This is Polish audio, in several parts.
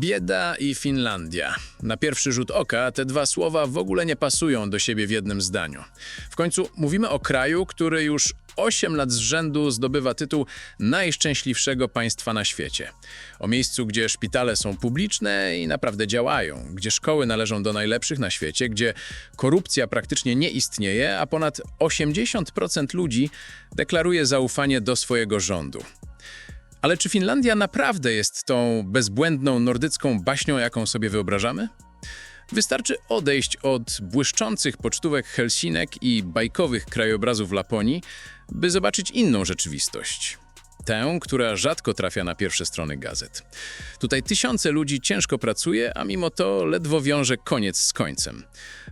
Bieda i Finlandia. Na pierwszy rzut oka te dwa słowa w ogóle nie pasują do siebie w jednym zdaniu. W końcu mówimy o kraju, który już 8 lat z rzędu zdobywa tytuł najszczęśliwszego państwa na świecie. O miejscu, gdzie szpitale są publiczne i naprawdę działają, gdzie szkoły należą do najlepszych na świecie, gdzie korupcja praktycznie nie istnieje, a ponad 80% ludzi deklaruje zaufanie do swojego rządu. Ale czy Finlandia naprawdę jest tą bezbłędną nordycką baśnią, jaką sobie wyobrażamy? Wystarczy odejść od błyszczących pocztówek Helsinek i bajkowych krajobrazów Laponii, by zobaczyć inną rzeczywistość. Tę, która rzadko trafia na pierwsze strony gazet. Tutaj tysiące ludzi ciężko pracuje, a mimo to ledwo wiąże koniec z końcem.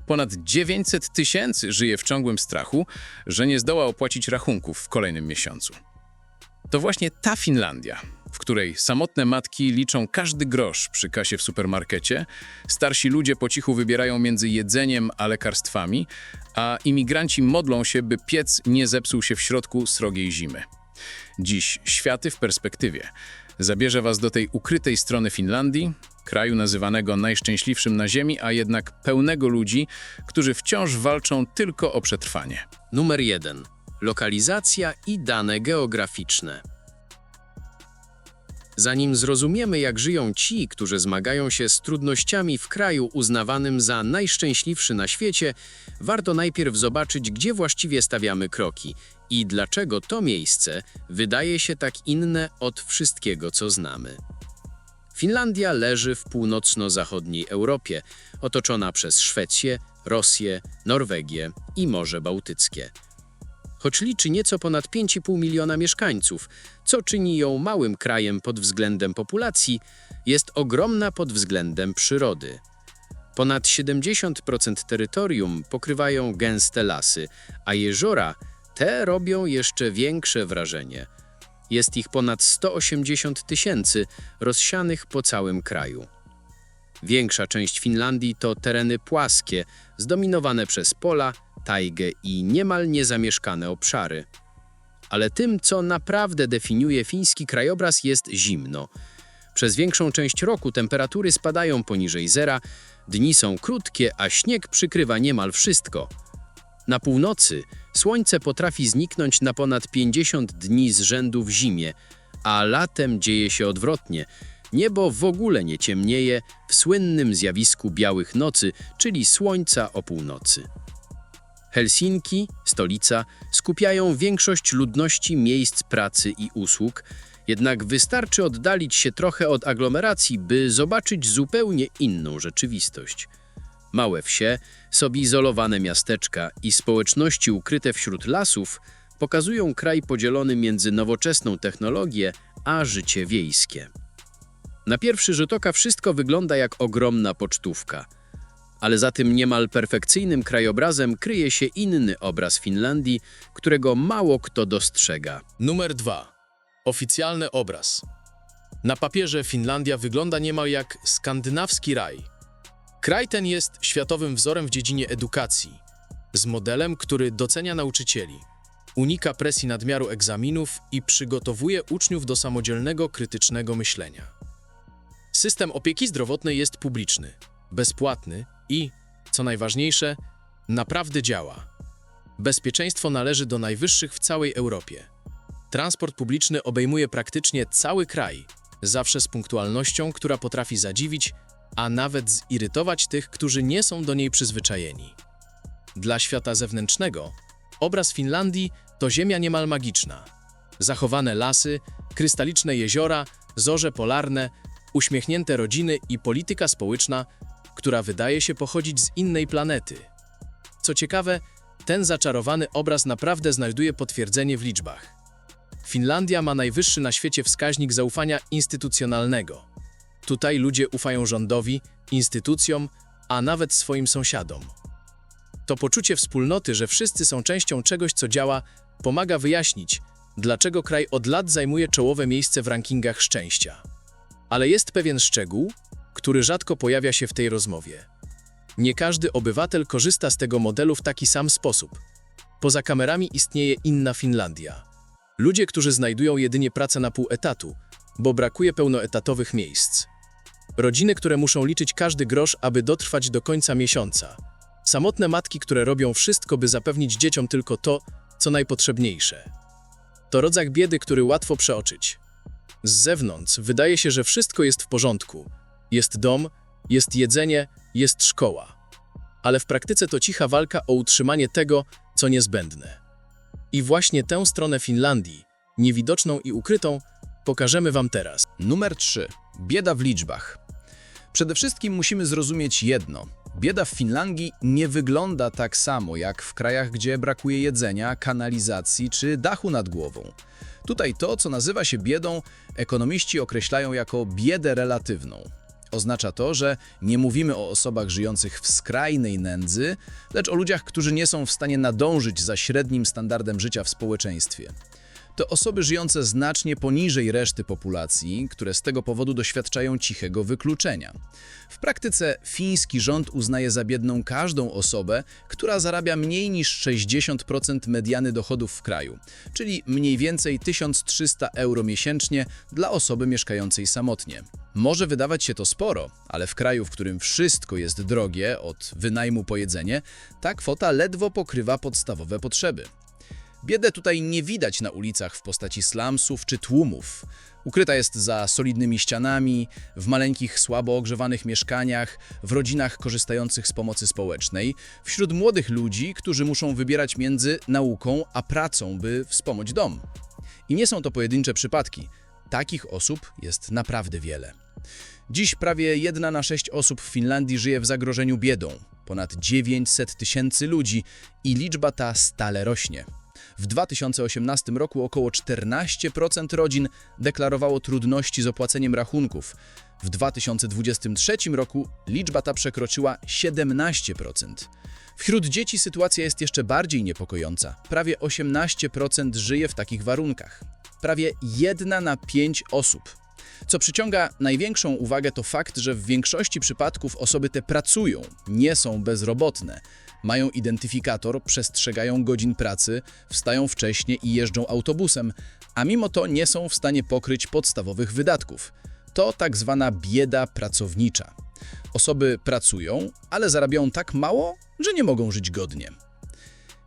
Ponad 900 tysięcy żyje w ciągłym strachu, że nie zdoła opłacić rachunków w kolejnym miesiącu. To właśnie ta Finlandia, w której samotne matki liczą każdy grosz przy kasie w supermarkecie, starsi ludzie po cichu wybierają między jedzeniem a lekarstwami, a imigranci modlą się, by piec nie zepsuł się w środku srogiej zimy. Dziś światy w perspektywie. Zabierze was do tej ukrytej strony Finlandii, kraju nazywanego najszczęśliwszym na ziemi, a jednak pełnego ludzi, którzy wciąż walczą tylko o przetrwanie. Numer 1. Lokalizacja i dane geograficzne. Zanim zrozumiemy, jak żyją ci, którzy zmagają się z trudnościami w kraju uznawanym za najszczęśliwszy na świecie, warto najpierw zobaczyć, gdzie właściwie stawiamy kroki i dlaczego to miejsce wydaje się tak inne od wszystkiego, co znamy. Finlandia leży w północno-zachodniej Europie, otoczona przez Szwecję, Rosję, Norwegię i Morze Bałtyckie. Choć liczy nieco ponad 5,5 miliona mieszkańców, co czyni ją małym krajem pod względem populacji, jest ogromna pod względem przyrody. Ponad 70% terytorium pokrywają gęste lasy, a jeziora te robią jeszcze większe wrażenie. Jest ich ponad 180 tysięcy rozsianych po całym kraju. Większa część Finlandii to tereny płaskie, zdominowane przez pola, tajgę i niemal niezamieszkane obszary. Ale tym, co naprawdę definiuje fiński krajobraz, jest zimno. Przez większą część roku temperatury spadają poniżej zera, dni są krótkie, a śnieg przykrywa niemal wszystko. Na północy słońce potrafi zniknąć na ponad 50 dni z rzędu w zimie, a latem dzieje się odwrotnie. Niebo w ogóle nie ciemnieje w słynnym zjawisku białych nocy, czyli słońca o północy. Helsinki, stolica, skupiają większość ludności miejsc pracy i usług, jednak wystarczy oddalić się trochę od aglomeracji, by zobaczyć zupełnie inną rzeczywistość. Małe wsie, sobie izolowane miasteczka i społeczności ukryte wśród lasów pokazują kraj podzielony między nowoczesną technologię a życie wiejskie. Na pierwszy rzut oka wszystko wygląda jak ogromna pocztówka – ale za tym niemal perfekcyjnym krajobrazem kryje się inny obraz Finlandii, którego mało kto dostrzega. Numer 2. Oficjalny obraz. Na papierze Finlandia wygląda niemal jak skandynawski raj. Kraj ten jest światowym wzorem w dziedzinie edukacji, z modelem, który docenia nauczycieli, unika presji nadmiaru egzaminów i przygotowuje uczniów do samodzielnego, krytycznego myślenia. System opieki zdrowotnej jest publiczny, bezpłatny i, co najważniejsze, naprawdę działa. Bezpieczeństwo należy do najwyższych w całej Europie. Transport publiczny obejmuje praktycznie cały kraj, zawsze z punktualnością, która potrafi zadziwić, a nawet zirytować tych, którzy nie są do niej przyzwyczajeni. Dla świata zewnętrznego obraz Finlandii to ziemia niemal magiczna. Zachowane lasy, krystaliczne jeziora, zorze polarne, uśmiechnięte rodziny i polityka społeczna, która wydaje się pochodzić z innej planety. Co ciekawe, ten zaczarowany obraz naprawdę znajduje potwierdzenie w liczbach. Finlandia ma najwyższy na świecie wskaźnik zaufania instytucjonalnego. Tutaj ludzie ufają rządowi, instytucjom, a nawet swoim sąsiadom. To poczucie wspólnoty, że wszyscy są częścią czegoś, co działa, pomaga wyjaśnić, dlaczego kraj od lat zajmuje czołowe miejsce w rankingach szczęścia. Ale jest pewien szczegół, który rzadko pojawia się w tej rozmowie. Nie każdy obywatel korzysta z tego modelu w taki sam sposób. Poza kamerami istnieje inna Finlandia. Ludzie, którzy znajdują jedynie pracę na pół etatu, bo brakuje pełnoetatowych miejsc. Rodziny, które muszą liczyć każdy grosz, aby dotrwać do końca miesiąca. Samotne matki, które robią wszystko, by zapewnić dzieciom tylko to, co najpotrzebniejsze. To rodzaj biedy, który łatwo przeoczyć. Z zewnątrz wydaje się, że wszystko jest w porządku. Jest dom, jest jedzenie, jest szkoła. Ale w praktyce to cicha walka o utrzymanie tego, co niezbędne. I właśnie tę stronę Finlandii, niewidoczną i ukrytą, pokażemy Wam teraz. Numer 3. Bieda w liczbach. Przede wszystkim musimy zrozumieć jedno. Bieda w Finlandii nie wygląda tak samo jak w krajach, gdzie brakuje jedzenia, kanalizacji czy dachu nad głową. Tutaj to, co nazywa się biedą, ekonomiści określają jako biedę relatywną. Oznacza to, że nie mówimy o osobach żyjących w skrajnej nędzy, lecz o ludziach, którzy nie są w stanie nadążyć za średnim standardem życia w społeczeństwie. To osoby żyjące znacznie poniżej reszty populacji, które z tego powodu doświadczają cichego wykluczenia. W praktyce fiński rząd uznaje za biedną każdą osobę, która zarabia mniej niż 60% mediany dochodów w kraju, czyli mniej więcej 1300 euro miesięcznie dla osoby mieszkającej samotnie. Może wydawać się to sporo, ale w kraju, w którym wszystko jest drogie, od wynajmu po jedzenie, ta kwota ledwo pokrywa podstawowe potrzeby. Biedę tutaj nie widać na ulicach w postaci slumsów czy tłumów. Ukryta jest za solidnymi ścianami, w maleńkich, słabo ogrzewanych mieszkaniach, w rodzinach korzystających z pomocy społecznej, wśród młodych ludzi, którzy muszą wybierać między nauką a pracą, by wspomóc dom. I nie są to pojedyncze przypadki. Takich osób jest naprawdę wiele. Dziś prawie jedna na sześć osób w Finlandii żyje w zagrożeniu biedą. Ponad 900 tysięcy ludzi i liczba ta stale rośnie. W 2018 roku około 14% rodzin deklarowało trudności z opłaceniem rachunków. W 2023 roku liczba ta przekroczyła 17%. Wśród dzieci sytuacja jest jeszcze bardziej niepokojąca. Prawie 18% żyje w takich warunkach. Prawie jedna na pięć osób. Co przyciąga największą uwagę to fakt, że w większości przypadków osoby te pracują, nie są bezrobotne. Mają identyfikator, przestrzegają godzin pracy, wstają wcześnie i jeżdżą autobusem, a mimo to nie są w stanie pokryć podstawowych wydatków. To tak zwana bieda pracownicza. Osoby pracują, ale zarabiają tak mało, że nie mogą żyć godnie.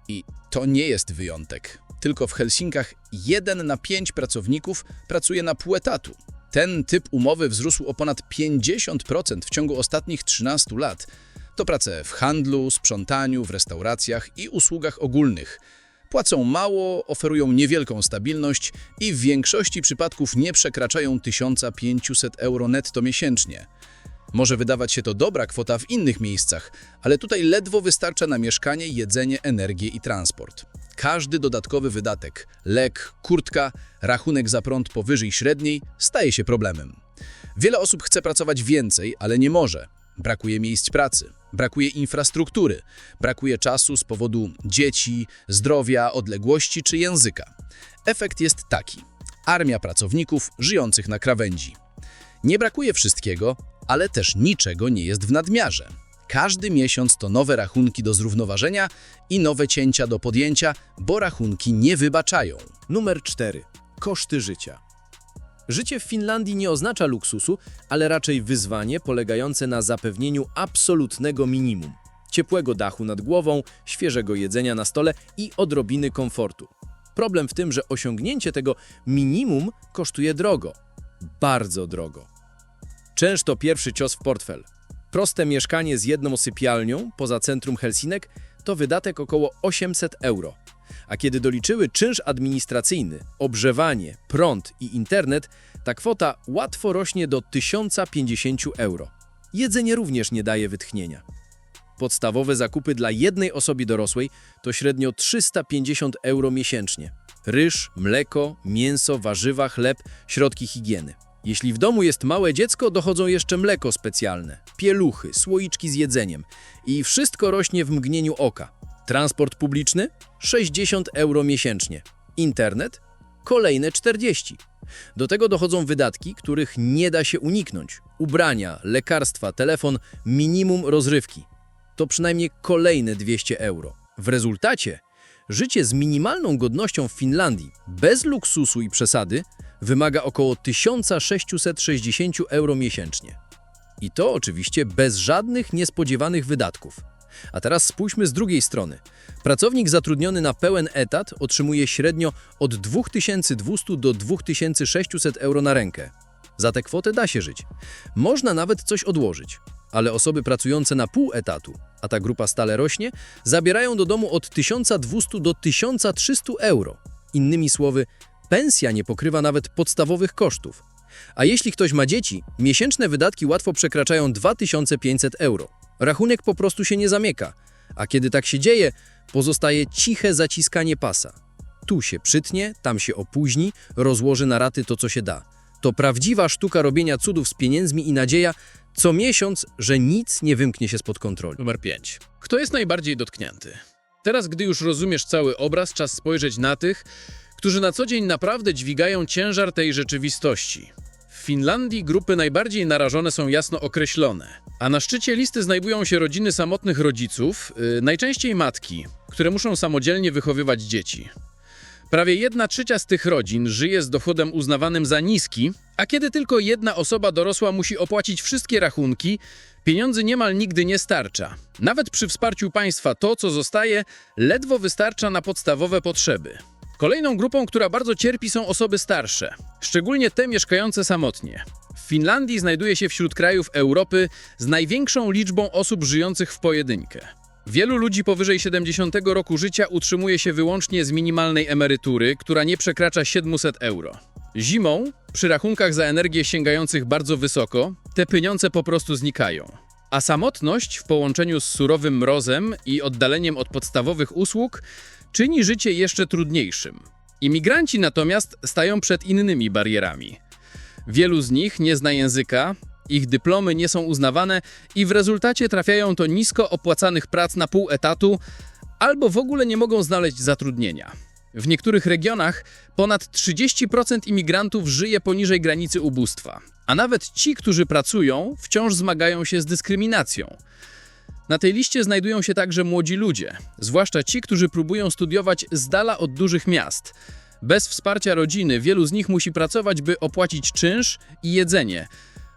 I to nie jest wyjątek. Tylko w Helsinkach 1 na 5 pracowników pracuje na pół etatu. Ten typ umowy wzrósł o ponad 50% w ciągu ostatnich 13 lat. To prace w handlu, sprzątaniu, w restauracjach i usługach ogólnych. Płacą mało, oferują niewielką stabilność i w większości przypadków nie przekraczają 1500 euro netto miesięcznie. Może wydawać się to dobra kwota w innych miejscach, ale tutaj ledwo wystarcza na mieszkanie, jedzenie, energię i transport. Każdy dodatkowy wydatek, lek, kurtka, rachunek za prąd powyżej średniej staje się problemem. Wiele osób chce pracować więcej, ale nie może. Brakuje miejsc pracy, brakuje infrastruktury, brakuje czasu z powodu dzieci, zdrowia, odległości czy języka. Efekt jest taki: armia pracowników żyjących na krawędzi. Nie brakuje wszystkiego, ale też niczego nie jest w nadmiarze. Każdy miesiąc to nowe rachunki do zrównoważenia i nowe cięcia do podjęcia, bo rachunki nie wybaczają. Numer 4. Koszty życia. Życie w Finlandii nie oznacza luksusu, ale raczej wyzwanie polegające na zapewnieniu absolutnego minimum. Ciepłego dachu nad głową, świeżego jedzenia na stole i odrobiny komfortu. Problem w tym, że osiągnięcie tego minimum kosztuje drogo. Bardzo drogo. Czynsz to pierwszy cios w portfel. Proste mieszkanie z jedną sypialnią poza centrum Helsinek to wydatek około 800 euro. A kiedy doliczyły czynsz administracyjny, ogrzewanie, prąd i internet, ta kwota łatwo rośnie do 1050 euro. Jedzenie również nie daje wytchnienia. Podstawowe zakupy dla jednej osoby dorosłej to średnio 350 euro miesięcznie. Ryż, mleko, mięso, warzywa, chleb, środki higieny. Jeśli w domu jest małe dziecko, dochodzą jeszcze mleko specjalne, pieluchy, słoiczki z jedzeniem i wszystko rośnie w mgnieniu oka. Transport publiczny? 60 euro miesięcznie. Internet? Kolejne 40. Do tego dochodzą wydatki, których nie da się uniknąć. Ubrania, lekarstwa, telefon, minimum rozrywki. To przynajmniej kolejne 200 euro. W rezultacie życie z minimalną godnością w Finlandii, bez luksusu i przesady, wymaga około 1660 euro miesięcznie. I to oczywiście bez żadnych niespodziewanych wydatków. A teraz spójrzmy z drugiej strony. Pracownik zatrudniony na pełen etat otrzymuje średnio od 2200 do 2600 euro na rękę. Za tę kwotę da się żyć. Można nawet coś odłożyć. Ale osoby pracujące na pół etatu, a ta grupa stale rośnie, zabierają do domu od 1200 do 1300 euro. Innymi słowy, pensja nie pokrywa nawet podstawowych kosztów. A jeśli ktoś ma dzieci, miesięczne wydatki łatwo przekraczają 2500 euro. Rachunek po prostu się nie zamyka. A kiedy tak się dzieje, pozostaje ciche zaciskanie pasa. Tu się przytnie, tam się opóźni, rozłoży na raty to, co się da. To prawdziwa sztuka robienia cudów z pieniędzmi i nadzieja co miesiąc, że nic nie wymknie się spod kontroli. Numer 5. Kto jest najbardziej dotknięty? Teraz, gdy już rozumiesz cały obraz, czas spojrzeć na tych, którzy na co dzień naprawdę dźwigają ciężar tej rzeczywistości. W Finlandii grupy najbardziej narażone są jasno określone, a na szczycie listy znajdują się rodziny samotnych rodziców, yy, najczęściej matki, które muszą samodzielnie wychowywać dzieci. Prawie jedna trzecia z tych rodzin żyje z dochodem uznawanym za niski, a kiedy tylko jedna osoba dorosła musi opłacić wszystkie rachunki, pieniędzy niemal nigdy nie starcza. Nawet przy wsparciu państwa to, co zostaje, ledwo wystarcza na podstawowe potrzeby. Kolejną grupą, która bardzo cierpi są osoby starsze, szczególnie te mieszkające samotnie. W Finlandii znajduje się wśród krajów Europy z największą liczbą osób żyjących w pojedynkę. Wielu ludzi powyżej 70 roku życia utrzymuje się wyłącznie z minimalnej emerytury, która nie przekracza 700 euro. Zimą, przy rachunkach za energię sięgających bardzo wysoko, te pieniądze po prostu znikają. A samotność w połączeniu z surowym mrozem i oddaleniem od podstawowych usług czyni życie jeszcze trudniejszym. Imigranci natomiast stają przed innymi barierami. Wielu z nich nie zna języka, ich dyplomy nie są uznawane i w rezultacie trafiają do nisko opłacanych prac na pół etatu albo w ogóle nie mogą znaleźć zatrudnienia. W niektórych regionach ponad 30% imigrantów żyje poniżej granicy ubóstwa, a nawet ci, którzy pracują, wciąż zmagają się z dyskryminacją. Na tej liście znajdują się także młodzi ludzie, zwłaszcza ci, którzy próbują studiować z dala od dużych miast. Bez wsparcia rodziny wielu z nich musi pracować, by opłacić czynsz i jedzenie,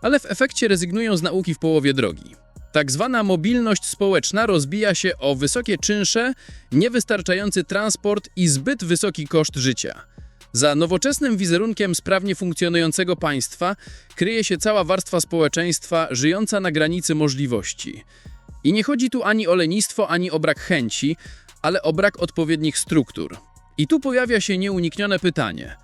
ale w efekcie rezygnują z nauki w połowie drogi. Tak zwana mobilność społeczna rozbija się o wysokie czynsze, niewystarczający transport i zbyt wysoki koszt życia. Za nowoczesnym wizerunkiem sprawnie funkcjonującego państwa kryje się cała warstwa społeczeństwa żyjąca na granicy możliwości. I nie chodzi tu ani o lenistwo, ani o brak chęci, ale o brak odpowiednich struktur. I tu pojawia się nieuniknione pytanie.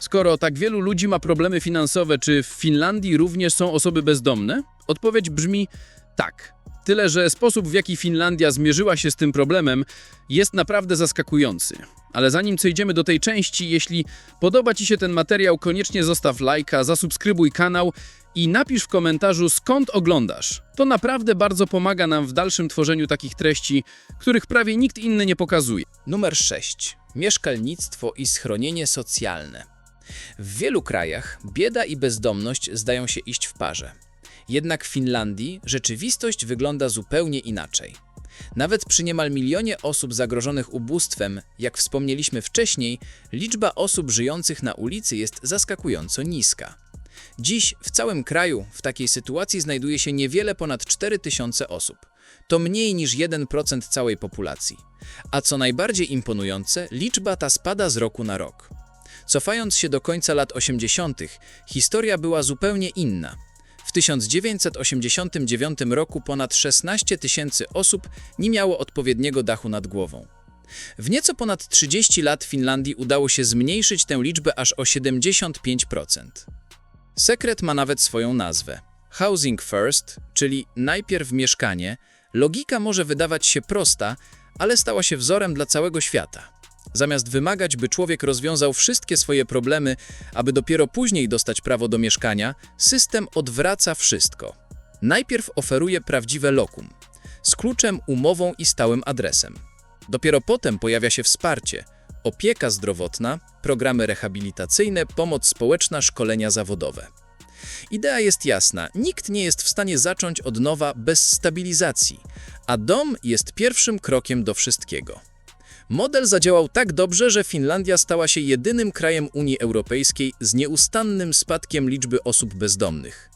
Skoro tak wielu ludzi ma problemy finansowe, czy w Finlandii również są osoby bezdomne? Odpowiedź brzmi tak. Tyle, że sposób, w jaki Finlandia zmierzyła się z tym problemem, jest naprawdę zaskakujący. Ale zanim przejdziemy do tej części, jeśli podoba Ci się ten materiał, koniecznie zostaw lajka, zasubskrybuj kanał i napisz w komentarzu skąd oglądasz. To naprawdę bardzo pomaga nam w dalszym tworzeniu takich treści, których prawie nikt inny nie pokazuje. Numer 6. Mieszkalnictwo i schronienie socjalne. W wielu krajach bieda i bezdomność zdają się iść w parze. Jednak w Finlandii rzeczywistość wygląda zupełnie inaczej. Nawet przy niemal milionie osób zagrożonych ubóstwem, jak wspomnieliśmy wcześniej, liczba osób żyjących na ulicy jest zaskakująco niska. Dziś w całym kraju w takiej sytuacji znajduje się niewiele ponad 4000 osób. To mniej niż 1% całej populacji. A co najbardziej imponujące, liczba ta spada z roku na rok. Cofając się do końca lat 80., historia była zupełnie inna. W 1989 roku ponad 16 tysięcy osób nie miało odpowiedniego dachu nad głową. W nieco ponad 30 lat Finlandii udało się zmniejszyć tę liczbę aż o 75%. Sekret ma nawet swoją nazwę. Housing First, czyli najpierw mieszkanie, logika może wydawać się prosta, ale stała się wzorem dla całego świata. Zamiast wymagać, by człowiek rozwiązał wszystkie swoje problemy, aby dopiero później dostać prawo do mieszkania, system odwraca wszystko. Najpierw oferuje prawdziwe lokum z kluczem, umową i stałym adresem. Dopiero potem pojawia się wsparcie, opieka zdrowotna, programy rehabilitacyjne, pomoc społeczna, szkolenia zawodowe. Idea jest jasna: nikt nie jest w stanie zacząć od nowa bez stabilizacji, a dom jest pierwszym krokiem do wszystkiego. Model zadziałał tak dobrze, że Finlandia stała się jedynym krajem Unii Europejskiej z nieustannym spadkiem liczby osób bezdomnych.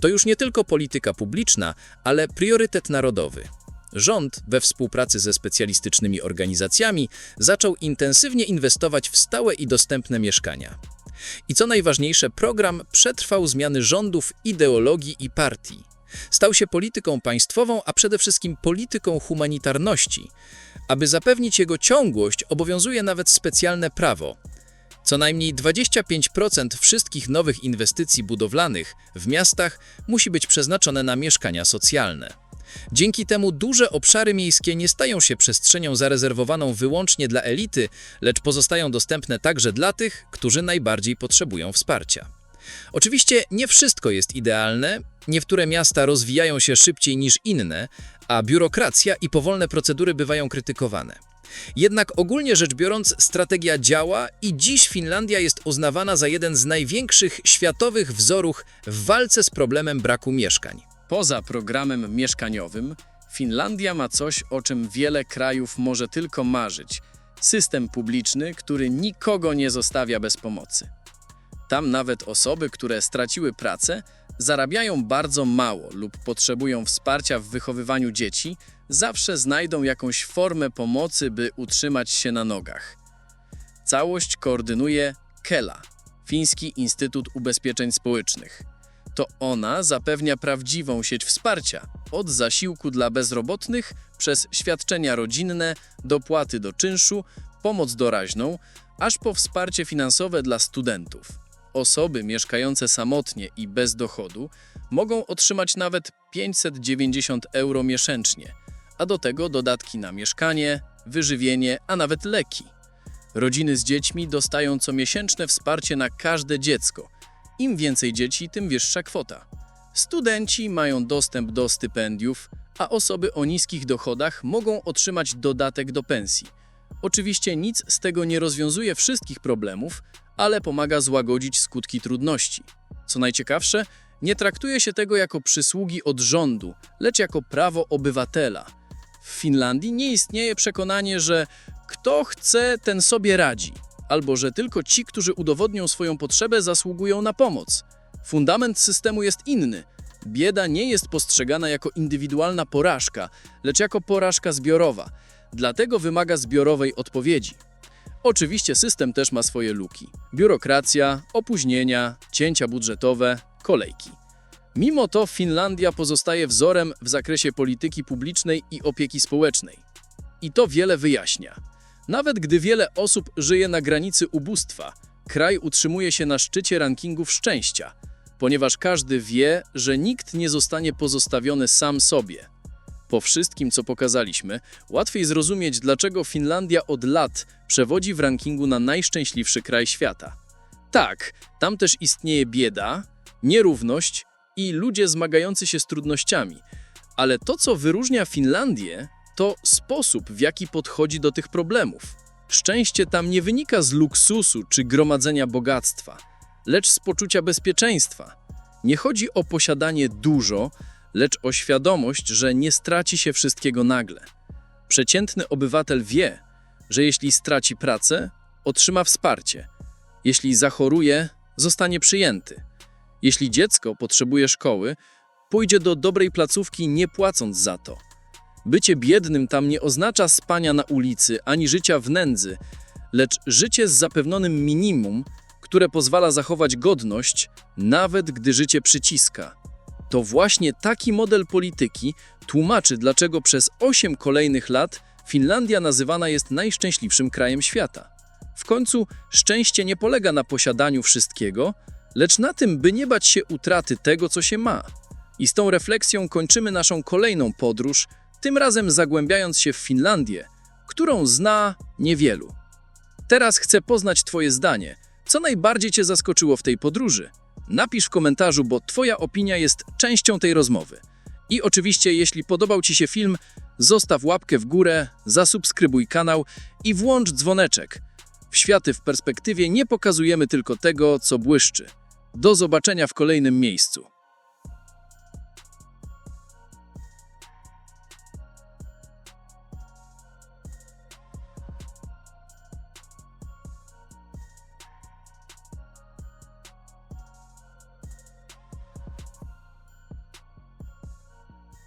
To już nie tylko polityka publiczna, ale priorytet narodowy. Rząd, we współpracy ze specjalistycznymi organizacjami, zaczął intensywnie inwestować w stałe i dostępne mieszkania. I co najważniejsze, program przetrwał zmiany rządów, ideologii i partii. Stał się polityką państwową, a przede wszystkim polityką humanitarności. Aby zapewnić jego ciągłość, obowiązuje nawet specjalne prawo. Co najmniej 25% wszystkich nowych inwestycji budowlanych w miastach musi być przeznaczone na mieszkania socjalne. Dzięki temu duże obszary miejskie nie stają się przestrzenią zarezerwowaną wyłącznie dla elity, lecz pozostają dostępne także dla tych, którzy najbardziej potrzebują wsparcia. Oczywiście nie wszystko jest idealne, niektóre miasta rozwijają się szybciej niż inne, a biurokracja i powolne procedury bywają krytykowane. Jednak ogólnie rzecz biorąc, strategia działa i dziś Finlandia jest uznawana za jeden z największych światowych wzorów w walce z problemem braku mieszkań. Poza programem mieszkaniowym, Finlandia ma coś, o czym wiele krajów może tylko marzyć. System publiczny, który nikogo nie zostawia bez pomocy. Tam nawet osoby, które straciły pracę, zarabiają bardzo mało lub potrzebują wsparcia w wychowywaniu dzieci, zawsze znajdą jakąś formę pomocy, by utrzymać się na nogach. Całość koordynuje Kela, Fiński Instytut Ubezpieczeń Społecznych. To ona zapewnia prawdziwą sieć wsparcia, od zasiłku dla bezrobotnych, przez świadczenia rodzinne, dopłaty do czynszu, pomoc doraźną, aż po wsparcie finansowe dla studentów. Osoby mieszkające samotnie i bez dochodu mogą otrzymać nawet 590 euro miesięcznie, a do tego dodatki na mieszkanie, wyżywienie, a nawet leki. Rodziny z dziećmi dostają comiesięczne wsparcie na każde dziecko. Im więcej dzieci, tym wyższa kwota. Studenci mają dostęp do stypendiów, a osoby o niskich dochodach mogą otrzymać dodatek do pensji. Oczywiście nic z tego nie rozwiązuje wszystkich problemów, ale pomaga złagodzić skutki trudności. Co najciekawsze, nie traktuje się tego jako przysługi od rządu, lecz jako prawo obywatela. W Finlandii nie istnieje przekonanie, że kto chce, ten sobie radzi, albo że tylko ci, którzy udowodnią swoją potrzebę, zasługują na pomoc. Fundament systemu jest inny. Bieda nie jest postrzegana jako indywidualna porażka, lecz jako porażka zbiorowa. Dlatego wymaga zbiorowej odpowiedzi. Oczywiście system też ma swoje luki. Biurokracja, opóźnienia, cięcia budżetowe, kolejki. Mimo to Finlandia pozostaje wzorem w zakresie polityki publicznej i opieki społecznej. I to wiele wyjaśnia. Nawet gdy wiele osób żyje na granicy ubóstwa, kraj utrzymuje się na szczycie rankingów szczęścia, ponieważ każdy wie, że nikt nie zostanie pozostawiony sam sobie. Po wszystkim, co pokazaliśmy, łatwiej zrozumieć, dlaczego Finlandia od lat przewodzi w rankingu na najszczęśliwszy kraj świata. Tak, tam też istnieje bieda, nierówność i ludzie zmagający się z trudnościami, ale to, co wyróżnia Finlandię, to sposób, w jaki podchodzi do tych problemów. Szczęście tam nie wynika z luksusu czy gromadzenia bogactwa, lecz z poczucia bezpieczeństwa. Nie chodzi o posiadanie dużo, lecz o świadomość, że nie straci się wszystkiego nagle. Przeciętny obywatel wie, że jeśli straci pracę, otrzyma wsparcie. Jeśli zachoruje, zostanie przyjęty. Jeśli dziecko potrzebuje szkoły, pójdzie do dobrej placówki nie płacąc za to. Bycie biednym tam nie oznacza spania na ulicy ani życia w nędzy, lecz życie z zapewnionym minimum, które pozwala zachować godność, nawet gdy życie przyciska. To właśnie taki model polityki tłumaczy, dlaczego przez 8 kolejnych lat Finlandia nazywana jest najszczęśliwszym krajem świata. W końcu szczęście nie polega na posiadaniu wszystkiego, lecz na tym, by nie bać się utraty tego, co się ma. I z tą refleksją kończymy naszą kolejną podróż, tym razem zagłębiając się w Finlandię, którą zna niewielu. Teraz chcę poznać Twoje zdanie. Co najbardziej Cię zaskoczyło w tej podróży? Napisz w komentarzu, bo Twoja opinia jest częścią tej rozmowy. I oczywiście, jeśli podobał Ci się film, zostaw łapkę w górę, zasubskrybuj kanał i włącz dzwoneczek. W Światy w perspektywie nie pokazujemy tylko tego, co błyszczy. Do zobaczenia w kolejnym miejscu.